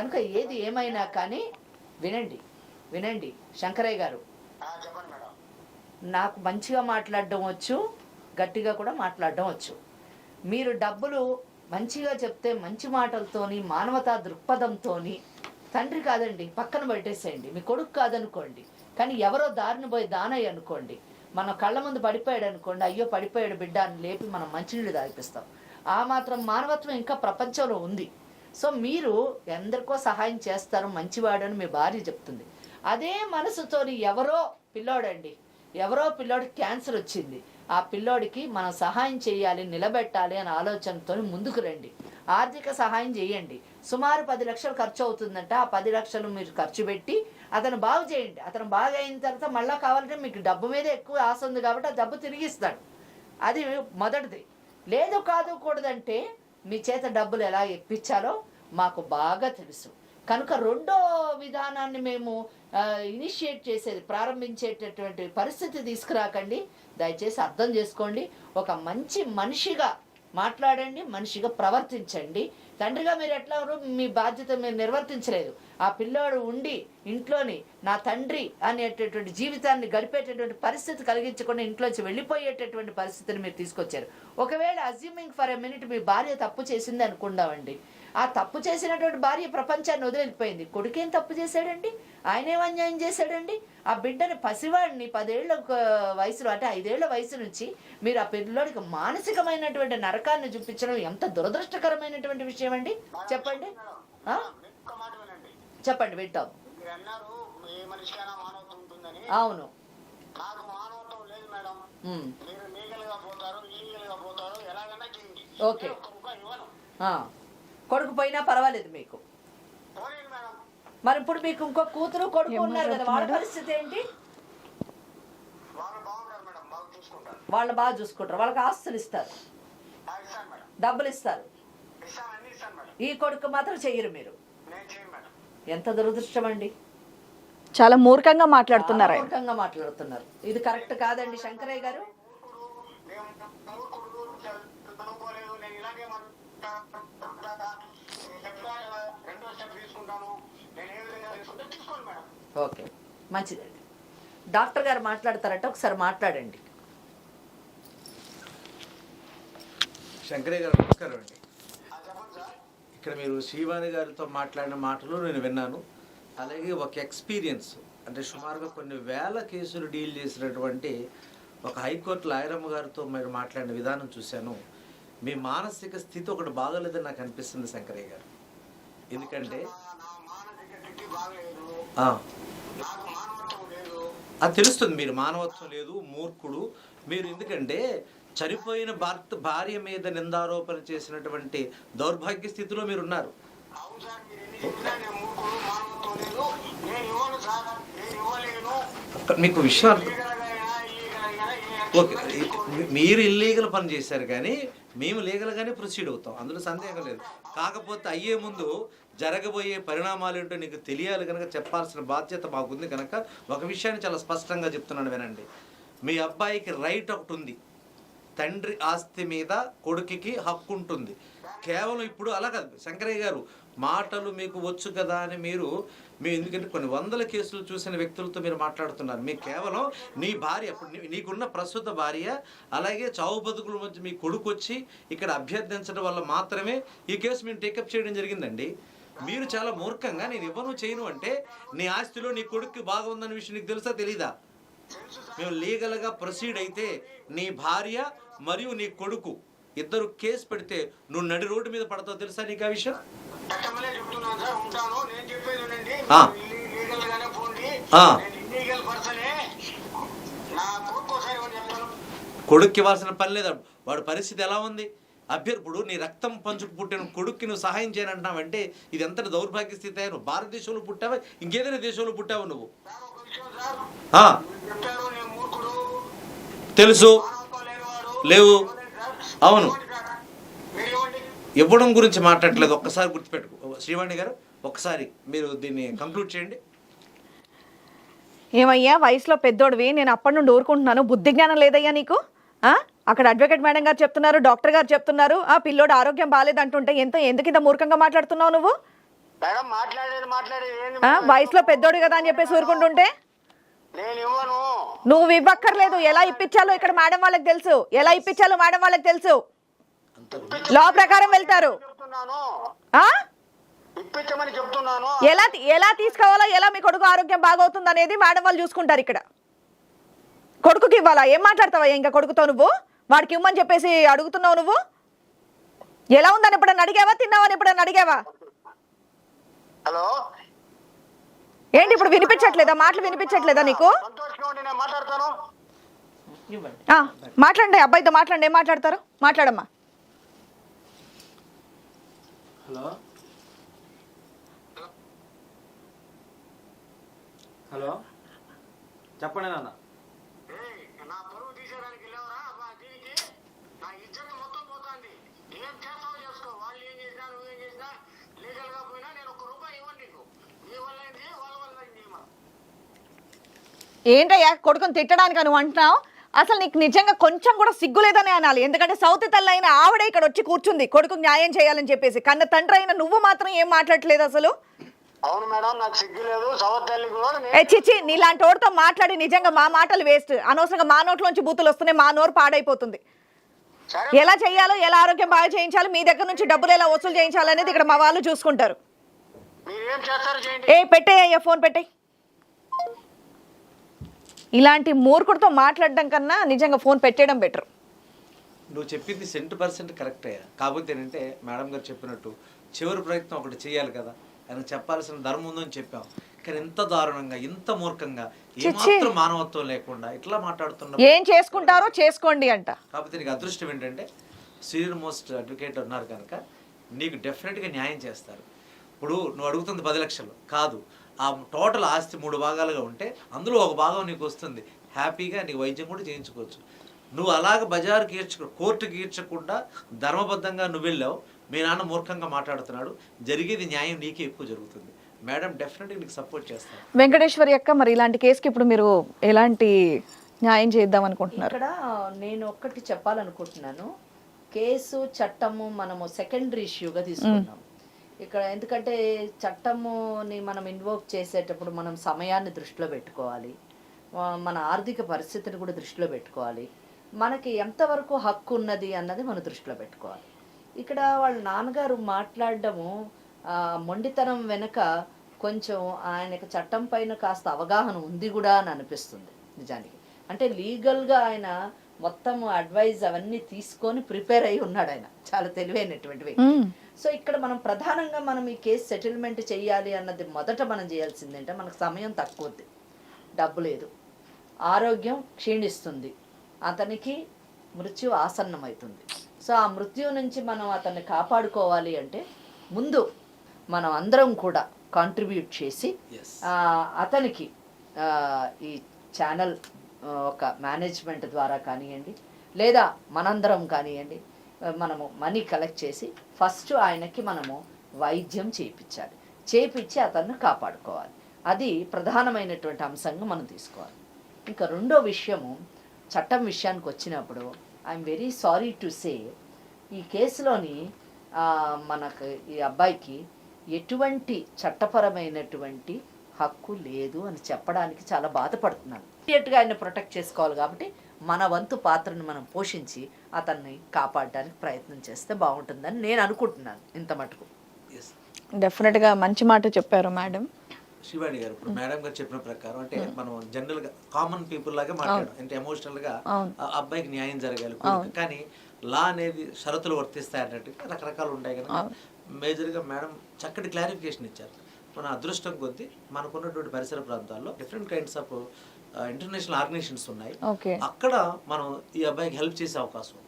కనుక ఏది ఏమైనా కానీ వినండి వినండి. శంకరయ్య గారు. నాకు మంచిగా మాట్లాడడం వచ్చు గట్టిగా కూడా మాట్లాడడం వచ్చు. మీరు డబ్బులు మంచిగా చెప్తే మంచి మాటలతోని మానవతా దృక్పథంతోని తండ్రి కాదండి పక్కన పెట్టేసేయండి. మీ కొడుకు కాదనుకోండి. కానీ ఎవరో దారిని పోయి దానయ్య అనుకోండి. మన కళ్ళ ముందు పడిపోయాడు అనుకోండి అయ్యో పడిపోయాడు బిడ్డ అని లేపి మనం మంచినీళ్ళు తాగిపిస్తాం. ఆ మాత్రం మానవత్వం ఇంకా ప్రపంచంలో ఉంది. సో మీరు ఎందరికో సహాయం చేస్తారు మంచివాడని మీ భార్య చెప్తుంది. అదే మనసుతోని ఎవరో పిల్లోడండి ఎవరో పిల్లోడికి క్యాన్సర్ వచ్చింది ఆ పిల్లోడికి మనం సహాయం చేయాలి నిలబెట్టాలి అనే ఆలోచనతో ముందుకు రండి. ఆర్థిక సహాయం చేయండి. సుమారు పది లక్షలు ఖర్చు అవుతుందంట ఆ పది లక్షలు మీరు ఖర్చు పెట్టి అతను బాగు చేయండి. అతను బాగా అయిన తర్వాత మళ్ళీ కావాలంటే మీకు డబ్బు మీద ఎక్కువ ఆశ ఉంది కాబట్టి ఆ డబ్బు తిరిగి ఇస్తాడు. అది మొదటిది. లేదు కాదు కూడదంటే మీ చేత డబ్బులు ఎలా ఇప్పించాలో మాకు బాగా తెలుసు. కనుక రెండో విధానాన్ని మేము ఇనిషియేట్ చేసేది ప్రారంభించేటటువంటి పరిస్థితి తీసుకురాకండి. దయచేసి అర్థం చేసుకోండి. ఒక మంచి మనిషిగా మాట్లాడండి మనిషిగా ప్రవర్తించండి. తండ్రిగా మీరు ఎట్లా మీ బాధ్యత మీరు నిర్వర్తించలేదు. ఆ పిల్లోడు ఉండి ఇంట్లోని నా తండ్రి అనేటటువంటి జీవితాన్ని గడిపేటటువంటి పరిస్థితి కలిగించకుండా ఇంట్లోంచి వెళ్ళిపోయేటటువంటి పరిస్థితిని మీరు తీసుకొచ్చారు. ఒకవేళ అజ్యూమింగ్ ఫర్ ఎ మినిట్ మీ భార్య తప్పు చేసింది అనుకుందామండి. ఆ తప్పు చేసినటువంటి భార్య ప్రపంచాన్ని వదిలిపోయింది కొడుకేం తప్పు చేశాడండి? ఆయనేం అన్యాయం చేశాడండి? ఆ బిడ్డని పసివాడిని పదేళ్ళ వయసులో అంటే ఐదేళ్ళ వయసు నుంచి మీరు ఆ పిల్లోడికి మానసికమైనటువంటి నరకాన్ని చూపించడం ఎంత దురదృష్టకరమైనటువంటి విషయం అండి చెప్పండి ఆ? మేడం, ఒక్క మాట వినండి చెప్పండి వింటాం. మీరు అన్నారు ఏ మనిషికైనా మానవత్వం ఉంటుందని. అవును. నాకు మానవత్వం లేదు మేడం. ఉమ్. మీరు లీగల్గా పోతారు ఇల్లీగల్గా పోతారు ఎలాగైనా చేయండి. ఓకే. కొడుకు పోయినా పర్వాలేదు మీకు. మరి ఇప్పుడు మీకు ఇంకో కూతురు కొడుకు ఉన్నారు కదా వాళ్ళ పరిస్థితి ఏంటి? వాళ్ళు బాగుంటారు మేడం బాగా చూసుకుంటారు. వాళ్ళు బాగా చూసుకుంటారు వాళ్ళకి ఆస్తులు ఇస్తారు. డబ్బులు ఇస్తారు. ఈ కొడుకు మాత్రం చెయ్యరు మీరు. ఎంత దురదృష్టం అండి చాలా మూర్ఖంగా మాట్లాడుతున్నారు మూర్ఖంగా మాట్లాడుతున్నారు. ఇది కరెక్ట్ కాదండి శంకరయ్య గారు? ఓకే మంచిదండి. డాక్టర్ గారు మాట్లాడతారట ఒకసారి మాట్లాడండి. శంకరయ్య గారు నమస్కారం అండి. ఇక్కడ మీరు శ్రీవాణి గారితో మాట్లాడిన మాటలు నేను విన్నాను. అలాగే ఒక ఎక్స్పీరియన్స్ అంటే సుమారుగా కొన్ని వేల కేసులు డీల్ చేసినటువంటి ఒక హైకోర్టు లాయరమ్మ గారితో మీరు మాట్లాడిన విధానం చూశాను. మీ మానసిక స్థితి ఒకటి బాగోలేదని నాకు అనిపిస్తుంది శంకరయ్య గారు. ఎందుకంటే అది తెలుస్తుంది మీరు మానవత్వం లేదు మూర్ఖుడు. మీరు ఎందుకంటే చనిపోయిన భర్త భార్య మీద నిందారోపణ చేసినటువంటి దౌర్భాగ్య స్థితిలో మీరు ఉన్నారు మీకు విషయం అర్థం లీగల్గా అయినా ఇల్లీగల్ అయినా ఏ ఓకే. మీరు ఇల్లీగల్ పని చేశారు కానీ మేము లీగల్గానే ప్రొసీడ్ అవుతాం. అందులో సందేహం లేదు. కాకపోతే అయ్యే ముందు జరగబోయే పరిణామాలు ఏంటో నీకు తెలియాలి కనుక చెప్పాల్సిన బాధ్యత మాకుంది కనుక ఒక విషయాన్ని చాలా స్పష్టంగా చెప్తున్నాను వినండి. మీ అబ్బాయికి రైట్ ఒకటి ఉంది. తండ్రి ఆస్తి మీద కొడుకుకి హక్కు ఉంటుంది కేవలం ఇప్పుడు అలా కాదు. శంకరయ్య గారు మాటలు మీకు వచ్చు కదా అని మీరు మీ ఎందుకంటే కొన్ని వందల కేసులు చూసిన వ్యక్తులతో మీరు మాట్లాడుతున్నారు. మీకు కేవలం నీ భార్య నీకున్న ప్రస్తుత భార్య అలాగే చావు బతుకుల మధ్య మీ కొడుకు వచ్చి ఇక్కడ అభ్యర్థించడం వల్ల మాత్రమే ఈ కేసు మేము టేకప్ చేయడం జరిగిందండి. మీరు చాలా మూర్ఖంగా నేను ఇవ్వను చేయను అంటే నీ ఆస్తిలో నీ కొడుకు బాగా ఉందన్న విషయం నీకు తెలుసా తెలీదా? మేము లీగల్గా ప్రొసీడ్ అయితే నీ భార్య మరియు నీ కొడుకు ఇద్దరు కేసు పెడితే నువ్వు నడి రోడ్డు మీద పడతావు తెలుసా నీకు ఆ విషయం? కొడుక్కి ఇవ్వాల్సిన పని లేదు. వాడి పరిస్థితి ఎలా ఉంది? అభ్యర్థుడు నీ రక్తం పంచుకు పుట్టిన కొడుక్కి నువ్వు సహాయం చేయనంటున్నావంటే ఇది ఎంత దౌర్భాగ్య స్థితి నువ్వు భారతదేశంలో పుట్టావా? ఇంకేదైనా దేశంలో పుట్టావు నువ్వు? తెలుసు. లేవు. అవును. ఇవ్వడం గురించి మాట్లాడట్లేదు. ఒక్కసారి గుర్తుపెట్టుకో. శ్రీవాణి గారు ఒకసారి మీరు దీన్ని కంక్లూడ్ చేయండి. ఏమయ్యా వయసులో పెద్దోడివి. నేను అప్పటి నుండి ఊరుకుంటున్నాను. బుద్ధి జ్ఞానం లేదయ్యా నీకు? అక్కడ అడ్వకేట్ మేడం గారు చెప్తున్నారు డాక్టర్ గారు చెప్తున్నారు. ఆ పిల్లోడు ఆరోగ్యం బాగాలేదంటుంటే ఎంత ఎందుకు ఇంత మూర్ఖంగా మాట్లాడుతున్నావు నువ్వు? మేడం మాట్లాడేది మాట్లాడేది ఏంది ఆ, వయసులో పెద్దోడు కదా అని చెప్పేసి ఊరుకుంటుంటే? నేను ఇవ్వను. నువ్వు ఇవ్వక్కర్లేదు. ఎలా ఇప్పించాలో ఇక్కడ మేడం వాళ్ళకి తెలుసు. ఎలా ఇప్పించాలో మేడం వాళ్ళకి తెలుసు. లా ప్రకారం వెళ్తారు. చెప్తున్నాను. ఆ? ఇప్పించమని చెప్తున్నాను. ఎలా ఎలా తీసుకోవాలో ఎలా మీ కొడుకు ఆరోగ్యం బాగవుతుంది అనేది మేడం వాళ్ళు చూసుకుంటారు ఇక్కడ. కొడుకుకి ఇవ్వాలా? ఏం మాట్లాడతావా ఇంకా కొడుకుతో నువ్వు? వాడికి ఇవ్వమని చెప్పేసి అడుగుతున్నావు నువ్వు? ఎలా ఉందని ఎప్పుడన్నా అడిగావా? తిన్నావని ఎప్పుడన్నా అడిగావా? హలో? ఏంటి ఇప్పుడు వినిపించట్లేదా? మాటలు వినిపించట్లేదా నీకు? మాట్లాడండి అబ్బాయితో మాట్లాడండి ఏం మాట్లాడతారు? మాట్లాడమ్మా. హలో? హలో? చెప్పండి నాన్న ఏయ్, నా పరువు తీసేయడానికి వెళ్ళావరా అబ్బా, దీనికి నా ఇజ్జత్ మొత్తం పోతుంది ఏం చేస్తావో చేసుకో వాళ్ళు ఏం చేసినా నువ్వేం చేసినా లీగల్గా పోయినా నేను ఒక్క రూపాయి ఇవ్వను నీకు నీ వల్ల ఏంటి వాళ్ళ వల్ల ఏంటి మా ఏంటయ్యా కొడుకుని తిట్టడానికి నువ్వు అంటున్నావు? అసలు నీకు నిజంగా కొంచెం కూడా సిగ్గు లేదని అనాలి. ఎందుకంటే సౌతి తల్లి అయిన ఆవిడే ఇక్కడ వచ్చి కూర్చుంది. కొడుకుకు న్యాయం చేయాలని చెప్పేసి. కన్న తండ్రి అయిన నువ్వు మాత్రం ఏం మాట్లాడట్లేదు అసలు? అవును మేడం నాకు సిగ్గు లేదు. తల్లి కూడా నీలాంటి వాడితో మాట్లాడి నిజంగా మా మాటలు వేస్ట్. అనవసరంగా మా నోట్లోంచి బూతులు వస్తున్నాయి మా నోరు పాడైపోతుంది. ఎలా చేయాలో ఎలా ఆరోగ్యం బాగా చేయించాలో మీ దగ్గర నుంచి డబ్బులు ఎలా వసూలు చేయించాలనేది ఇక్కడ మా వాళ్ళు చూసుకుంటారు. ఏం పెట్టేయ్యా ఫోన్ పెట్టే ఇలాంటి మూర్ఖుడితో మాట్లాడడం కన్నా నిజంగా ఫోన్ పెట్టేయడం బెటర్. నువ్వు చెప్పింది సెంట్ పర్సెంట్ కరెక్ట్. అయ్యా కాకపోతే ఏంటంటే మేడం గారు చెప్పినట్టు చివరి ప్రయత్నం ఒకటి చేయాలి కదా. ఆయనకు చెప్పాల్సిన ధర్మం ఉందని చెప్పాం. కానీ ఇంత దారుణంగా ఇంత మూర్ఖంగా ఏమాత్రం మానవత్వం లేకుండా ఇట్లా మాట్లాడుతున్నా ఏం చేసుకుంటారో చేసుకోండి అంట. కాకపోతే నీకు అదృష్టం ఏంటంటే సీనియర్ మోస్ట్ అడ్వకేట్ ఉన్నారు కనుక నీకు డెఫినెట్గా న్యాయం చేస్తారు. ఇప్పుడు నువ్వు అడుగుతుంది పది లక్షలు. కాదు. ఆ టోటల్ ఆస్తి మూడు భాగాలుగా ఉంటే అందులో ఒక భాగం నీకు వస్తుంది. హ్యాపీగా నీకు వైద్యం కూడా చేయించుకోవచ్చు. నువ్వు అలాగ బజారుకి ఈడ్చు కోర్టుకి ఈడ్చకుండా ధర్మబద్ధంగా నువ్వు వెళ్ళావు. మీ నాన్న మూర్ఖంగా మాట్లాడుతున్నాడు. జరిగేది న్యాయం నీకే ఎక్కువ జరుగుతుంది. మేడం డెఫినెట్గా నీకు సపోర్ట్ చేస్తాను. వెంకటేశ్వరి అక్క మరి ఇలాంటి కేసుకి ఇప్పుడు మీరు ఎలాంటి న్యాయం చేద్దాం అనుకుంటున్నారు? ఇక్కడ నేను ఒక్కటి చెప్పాలనుకుంటున్నాను. కేసు చట్టము మనము సెకండరీ ఇష్యూగా తీసుకున్నాం ఇక్కడ ఎందుకంటే చట్టముని మనం ఇన్వోక్ చేసేటప్పుడు మనం సమయాన్ని దృష్టిలో పెట్టుకోవాలి. మన ఆర్థిక పరిస్థితిని కూడా దృష్టిలో పెట్టుకోవాలి. మనకి ఎంతవరకు హక్కు ఉన్నది అన్నది మనం దృష్టిలో పెట్టుకోవాలి. ఇక్కడ వాళ్ళ నాన్నగారు మాట్లాడడము మొండితనం వెనుక కొంచెం ఆయనకు చట్టం పైన కాస్త అవగాహన ఉంది కూడా అని అనిపిస్తుంది నిజానికి. అంటే లీగల్గా ఆయన మొత్తం అడ్వైజ్ అవన్నీ తీసుకొని ప్రిపేర్ అయి ఉన్నాడు ఆయన. చాలా తెలివైనటువంటి వ్యక్తి. మ్మ్. సో ఇక్కడ మనం ప్రధానంగా మనం ఈ కేసు సెటిల్మెంట్ చేయాలి అన్నది మొదట మనం చేయాల్సింది ఏంటంటే మనకు సమయం తక్కువ ఉంది డబ్బు లేదు. ఆరోగ్యం క్షీణిస్తుంది. అతనికి మృత్యు ఆసన్నమవుతుంది సో ఆ మృత్యు నుంచి మనం అతన్ని కాపాడుకోవాలి అంటే ముందు మనం అందరం కూడా కాంట్రిబ్యూట్ చేసి అతనికి ఆ, ఈ ఛానల్ ఒక మేనేజ్మెంట్ ద్వారా కానివ్వండి లేదా మనందరం కానివ్వండి మనము మనీ కలెక్ట్ చేసి ఫస్ట్ ఆయనకి మనము వైద్యం చేయించాలి చేయించి అతన్ని కాపాడుకోవాలి. అది ప్రధానమైనటువంటి అంశంగా మనం తీసుకోవాలి. ఇంకా రెండో విషయము చట్టం విషయానికి వచ్చినప్పుడు I'm very sorry to say ఈ కేసులోని మనకు ఈ అబ్బాయికి ఎటువంటి చట్టపరమైనటువంటి హక్కు లేదు అని చెప్పడానికి చాలా బాధపడుతున్నాను. ఇమీడియట్గా ఆయన ప్రొటెక్ట్ చేసుకోవాలి కాబట్టి మన వంతు పాత్రను మనం పోషించి అతన్ని కాపాడడానికి ప్రయత్నం చేస్తే బాగుంటుందని నేను అనుకుంటున్నాను ఇంత మటుకు. డెఫినెట్గా మంచి మాట చెప్పారు మేడం. శివాణి గారు ఇప్పుడు మేడం గారు చెప్పిన ప్రకారం అంటే మనం జనరల్గా కామన్ పీపుల్ లాగా మాట్లాడడం. అంటే ఎమోషనల్గా అబ్బాయికి న్యాయం జరగాలి. కానీ లా అనేది షరతులు వర్తిస్తాయి అన్నట్టుగా రకరకాలు ఉంటాయి కనుక మేజర్గా మేడం చక్కటి క్లారిఫికేషన్ ఇచ్చారు. మన అదృష్టం కొద్దీ మనకున్నటువంటి పరిసర ప్రాంతాల్లో different kinds of international organisations ఉన్నాయి. అక్కడ మనం ఈ అబ్బాయికి హెల్ప్ చేసే అవకాశం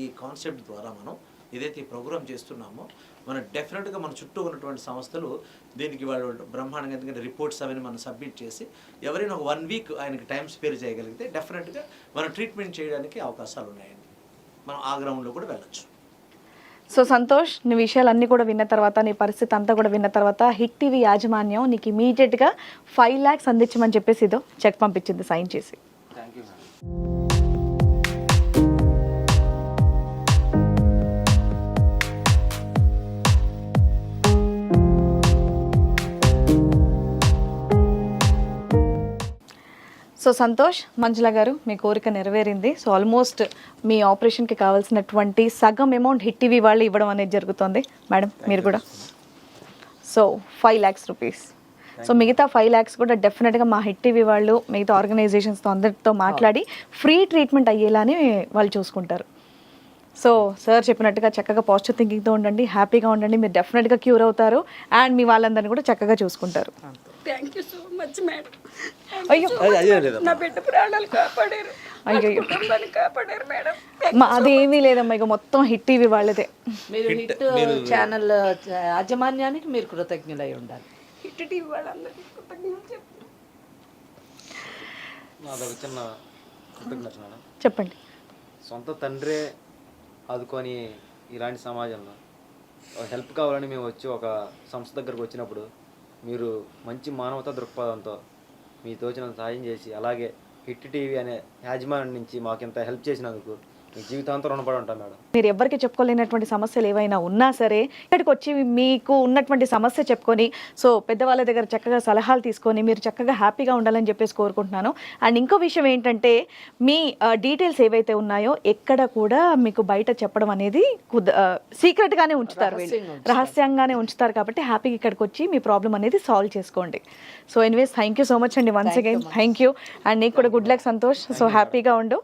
ఈ కాన్సెప్ట్ ద్వారా మనం ఏదైతే ఈ ప్రోగ్రామ్ చేస్తున్నామో మనం డెఫినెట్గా మన చుట్టూ ఉన్నటువంటి సంస్థలు దీనికి వాళ్ళు బ్రహ్మాండంగా ఎందుకంటే రిపోర్ట్స్ అవన్నీ మనం సబ్మిట్ చేసి ఎవరైనా ఒక వన్ వీక్ ఆయనకి టైం స్పేర్ చేయగలిగితే డెఫినెట్గా మనం ట్రీట్మెంట్ చేయడానికి అవకాశాలు ఉన్నాయండి. మనం ఆ గ్రౌండ్లో కూడా వెళ్ళొచ్చు. సో సంతోష్ నీ విషయాలన్నీ కూడా విన్న తర్వాత నీ పరిస్థితి అంతా కూడా విన్న తర్వాత హిట్ టీవీ యాజమాన్యం నీకు ఇమీడియట్గా ఫైవ్ ల్యాక్స్ అందించమని చెప్పేసి ఇదో చెక్ పంపించింది సైన్ చేసి. Thank you so Santosh Manjula గారు మీ కోరిక నెరవేరింది. సో ఆల్మోస్ట్ మీ ఆపరేషన్కి కావాల్సినటువంటి సగం అమౌంట్ హిట్ టీవీ వాళ్ళు ఇవ్వడం అనేది జరుగుతుంది. మేడం మీరు కూడా. So five lakhs rupees. So మిగతా ఫైవ్ ల్యాక్స్ కూడా డెఫినెట్గా మా హిట్ టీవీ వాళ్ళు మిగతా ఆర్గనైజేషన్స్తో అందరితో మాట్లాడి ఫ్రీ ట్రీట్మెంట్ అయ్యేలానే వాళ్ళు చూసుకుంటారు. సో సార్ చెప్పినట్టుగా చక్కగా పాజిటివ్ థింకింగ్తో ఉండండి హ్యాపీగా ఉండండి మీరు డెఫినెట్గా క్యూర్ అవుతారు. అండ్ మీ వాళ్ళందరినీ కూడా చక్కగా చూసుకుంటారు. Thank you so much madam అయ్యో. నా బిడ్డ ప్రాణాలు కాపాడారు. అయ్యో కుటుంబాన్ని కాపాడారు మేడం. మాదేమీ లేదమ్మా ఇక మొత్తం హిట్ టీవీ వాళ్ళదే. మీరు హిట్ ఛానల్ యాజమాన్యానికి మీరు కృతజ్ఞులై ఉండాలి. హిట్ టీవీ వాళ్ళందరికీ కృతజ్ఞతలు చెప్తున్నాను నాదొక చిన్న కృతజ్ఞత మేడం. చెప్పండి. సొంత తండ్రే ఆదుకొని ఇలాంటి సమాజంలో ఒక హెల్ప్ కావాలని మేము వచ్చి ఒక సంస్థ దగ్గరకు వచ్చినప్పుడు మీరు మంచి మానవతా దృక్పథంతో మీ తోచినంత సాయం చేసి అలాగే హిట్ టీవీ అనే యాజమాన్యం నుంచి మాకు ఇంత హెల్ప్ చేసినందుకు జీవితాంతం రుణపడి ఉంటాం మేడం. మీరు ఎవరికి చెప్పుకోలేనటువంటి సమస్యలు ఏవైనా ఉన్నా సరే ఇక్కడికి వచ్చి మీకు ఉన్నటువంటి సమస్య చెప్పుకొని సో పెద్దవాళ్ళ దగ్గర చక్కగా సలహాలు తీసుకొని మీరు చక్కగా హ్యాపీగా ఉండాలని చెప్పేసి కోరుకుంటున్నాను. అండ్ ఇంకో విషయం ఏంటంటే మీ డీటెయిల్స్ ఏవైతే ఉన్నాయో ఎక్కడ కూడా మీకు బయట చెప్పడం అనేది కుద సీక్రెట్గానే ఉంచుతారు వీళ్ళు. రహస్యంగా ఉంచుతారు. రహస్యంగానే ఉంచుతారు కాబట్టి హ్యాపీగా ఇక్కడికి వచ్చి మీ ప్రాబ్లం అనేది సాల్వ్ చేసుకోండి. So anyways thank you so much అండి. Once again thank you and నీకు కూడా గుడ్ లక్ సంతోష్. సో హ్యాపీగా ఉండు.